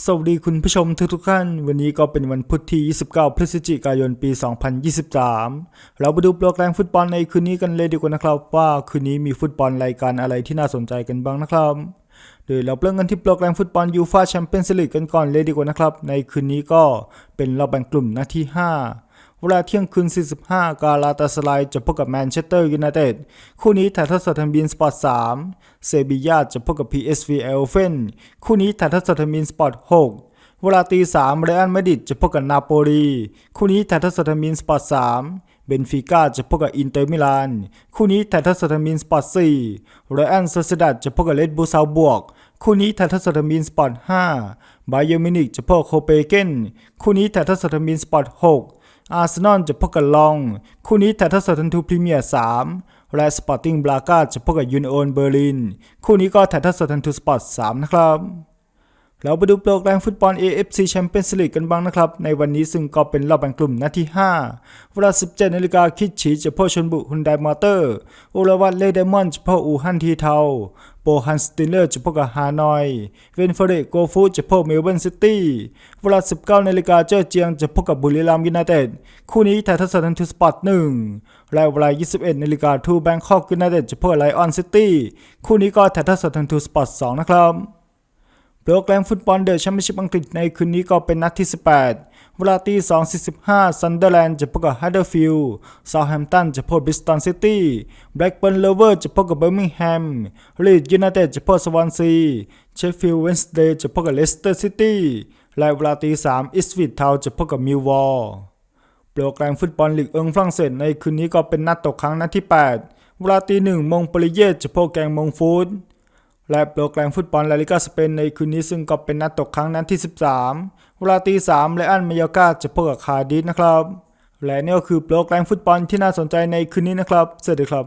สวัสดีคุณผู้ชมทุกทุกท่าน วันนี้ก็เป็นวันพุธที่ 29 พฤศจิกายน ปี 2023 เราไปดูโปรแกรมฟุตบอลในคืนนี้กันเลยดีกว่านะครับ ว่าคืนนี้มีฟุตบอลรายการอะไรที่น่าสนใจกันบ้างนะครับ โดยเราเริ่มกันที่โปรแกรมฟุตบอลยูฟาแชมเปี้ยนส์ลีกกันก่อนเลยดีกว่านะครับ ในคืนนี้ก็เป็นรอบแบ่งกลุ่มนัดที่ 5 เวลาเที่ยงคืน 45 กาลาตาสไลจะพบกับแมนเชสเตอร์ยูไนเต็ด คู่นี้ถ่ายทอดสดทางบีนสปอร์ต 3 เซบียาจะพบกับ PSV เอลเฟน คู่นี้ถ่ายทอดสดทางบีนสปอร์ต 6 เวลาตี3เรอัลมาดริดจะพบกับนาโปลี คู่นี้ถ่ายทอดสดทางบีนสปอร์ต 3เบนฟิก้าจะพบกับอินเตอร์มิลาน คู่นี้ถ่ายทอดสดทางบีนสปอร์ต4เรอัลโซเซดัดจะพบกับเลดบูซาวบวก คู่นี้ถ่ายทอดสดทางบีนสปอร์ต5บาเยอร์มินิกจะพบกับโคเปเกน คู่นี้ถ่ายทอดสดทางบีนสปอร์ต6 อาร์เซนอลจะพบกับลอง คู่นี้ถ่ายทอดสดทันทูพรีเมียร์3และสปอร์ติ้งบรากาจะพบกับยูนโอนเบอร์ลิน คู่นี้ก็ถ่ายทอดสดทันทูสปอร์ต3นะครับ เราไปดูโปรแกรมฟุตบอล AFC Champions League กันบ้างนะครับ ในวันนี้ซึ่งก็เป็นรอบแบ่งกลุ่มนัดที่ 5 เวลา 17นาฬิกาคิดฉีจะพบชนบุฮุนไดมอเตอร์โอลวัตเลเดมอนจะพบอูฮันทีเทาโบฮันสติลเลอร์จะพบกับฮานอย เวนเฟเรโกฟูจะพบเมลเบิร์นซิตี้เวลา 19นาฬิกาเจ้าเจียงจะพบกับบุรีรัมย์ยูไนเต็ด คู่นี้ถ่ายทอดสดทางทูสปอร์ต1และเวลา 21นาฬิกาทูแบงคอกยูไนเต็ดจะพบไลออนซิตี้ คู่นี้ก็ถ่ายทอดสดทางทูสปอร์ต2นะครับ โปรแกรมฟุตบอลเดอะแชมเปี้ยนชิพอังกฤษในคืนนี้ก็เป็นนัดที่ 18 เวลาตี2.45ซันเดอร์แลนด์จะพบกับฮัดเดอร์ฟิลด์เซาท์แฮมป์ตันจะพบกับบิสตันซิตี้แบล็กเบิร์นเลเวอร์จะพบกับเบอร์มิงแฮมลีดยูไนเต็ดจะพบกับสวอนซีเชฟฟิลด์เวนสเดย์จะพบกับเลสเตอร์ซิตี้และเวลาตี3อิสวิททาวจะพบกับมิลวอลโปรแกรมฟุตบอลลีกเอิงฝรั่งเศสในคืนนี้ก็เป็นนัดตกครั้งนัดที่ 8 เวลาตีหนึ่งมงปริเยตจะพบแกงมงฟูด และโปรแกรมฟุตบอลลาลิกาสเปนในคืนนี้ซึ่งก็เป็นนัดตกครั้งนั้นที่ 13 เวลาตีสามเลอันมายากาจะพบกับคาร์ดิสนะครับ และนี่ก็คือโปรแกรมฟุตบอลที่น่าสนใจในคืนนี้นะครับ สวัสดีครับ